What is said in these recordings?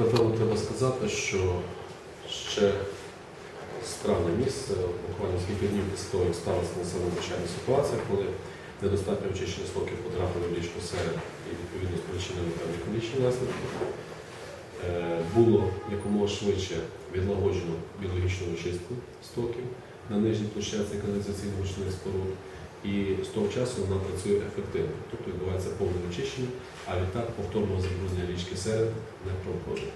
Напевно, треба сказати, що ще странне місце, буквально скільки днів після того, сталася надзвичайна ситуація, коли недостатньо очищення стоків потрапили в річку серед і відповідно спричинили певні економічні наслідки. Е, Було якомога швидше відлагоджено біологічну очистку стоків на нижній площадці каналізаційно-ручних споруд. І з того часу вона працює ефективно, тобто відбувається повне очищення, а відтак повторного забруднення річки серед не проходить.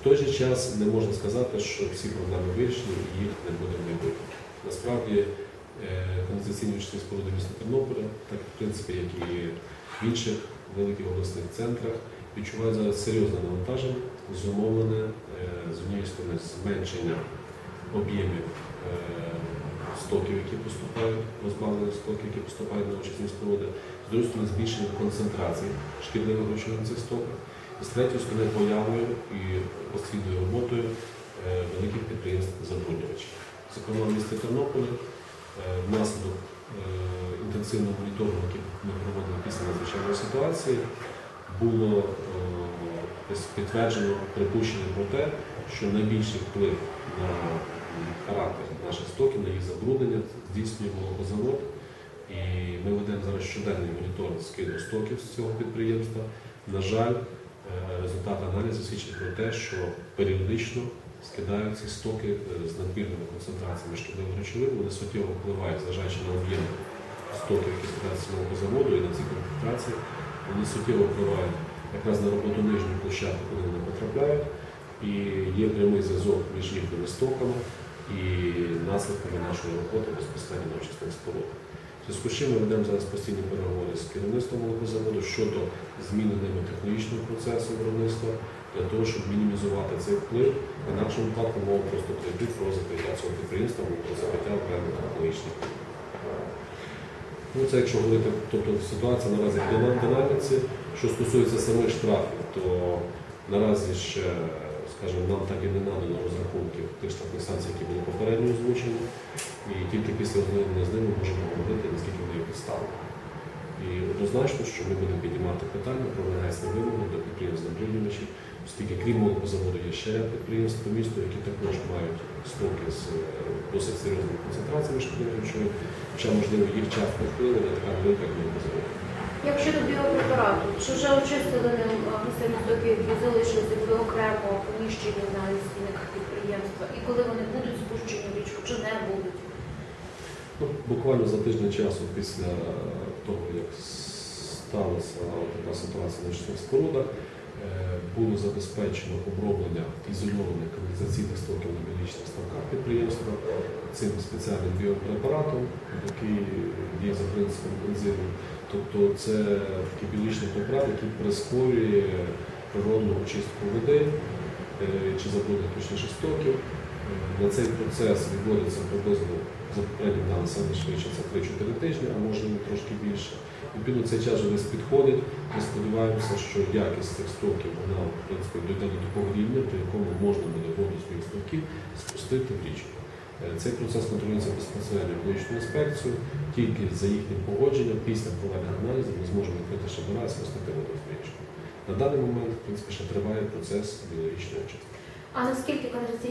В той же час не можна сказати, що всі проблеми вирішені і їх не буде в майбутньому. Насправді е, каналізаційні річні споруди міста Тернополя, так в принципі, як і в інших великих обласних центрах, відчувають зараз серйозне навантаження, зумовлене е, з однієї сторони зменшення об'ємів е, стоків, які поступають, розбавлені стоки, які поступають на очисні споруди, з другої сторони збільшення концентрації шкідливих речовин цих стоках, і з третьої сторони появою і постійною роботою е, великих підприємств забруднювачів. Зокрема, в місті Тернополі е, внаслідок е, інтенсивного моніторингу, який ми проводили після надзвичайної ситуації, було підтверджено припущення про те, що найбільший вплив на характер наших стоків, на їх забруднення здійснює молокозавод. І ми ведемо зараз щоденний моніторинг скиду стоків з цього підприємства. На жаль, е, результати аналізу свідчать про те, що періодично скидають ці стоки е, з надмірними концентраціями шкідливих речовин, вони суттєво впливають, зважаючи на об'єм стоків, які скидаються з молокозаводу і на ці концентрації, вони суттєво впливають якраз на роботу нижньої площадки, куди вони потрапляють. І є прямий зв'язок між їхніми стоками і наслідками нашої роботи безпосередньо на очисних спорудах. Зв'язку з чим ми ведемо зараз постійні переговори з керівництвом молокозаводу щодо зміни ними технологічного процесу виробництва для того, щоб мінімізувати цей вплив. В інакшому випадку мова просто прийти про закриття цього підприємства про закриття окремих технологічних. Ну, це якщо говорити, тобто ситуація наразі в динаміці. Що стосується самих штрафів, то наразі ще, скажімо, нам так і не надано розрахунків тих штрафних санкцій, які були попередньо озвучені. І тільки після ознайомлення з ними можемо говорити, наскільки вони є підставні. І однозначно, що ми будемо піднімати питання про винесення вимоги до підприємств забруднювачів, оскільки крім молокозаводу є ще ряд по місту, які також мають стоки з е, досить серйозними концентраціями шкідливих речовин, хоча, можливо, їх часто впливу не така велика, як молокозавод. Як до біопрепарату, чи вже очистили стоки, які залишилися в окремо поміщені на стінах підприємства, і коли вони будуть спущені в річку, чи не будуть? Ну, буквально за тиждень часу після того, як сталася така ситуація на чотирьох спорудах, е, було забезпечено оброблення ізольованих каналізаційних стоків на біологічних ставках підприємства цим спеціальним біопрепаратом, який є за принципом бензину. Тобто це такий біологічний препарат, який прискорює природну очистку води е, чи забруднення точніше стоків. Е, На цей процес відводиться приблизно за попереднім даним це 3-4 тижні, а може і трошки більше. Відповідно, цей час вже десь підходить. Ми сподіваємося, що якість цих стоків вона в принципі дійде до такого рівня, при якому можна буде воду з своїх стоків спустити в річку. Е, Цей процес контролюється безпосередньо екологічною інспекцією. Тільки за їхнім погодженням, після проведення аналізів, ми зможемо відкрити шабора і спустити воду в річку. На даний момент, в принципі, ще триває процес біологічної очистки. А наскільки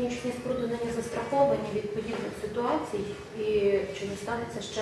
очисні споруди нині застраховані від подібних ситуацій, і чи не станеться ще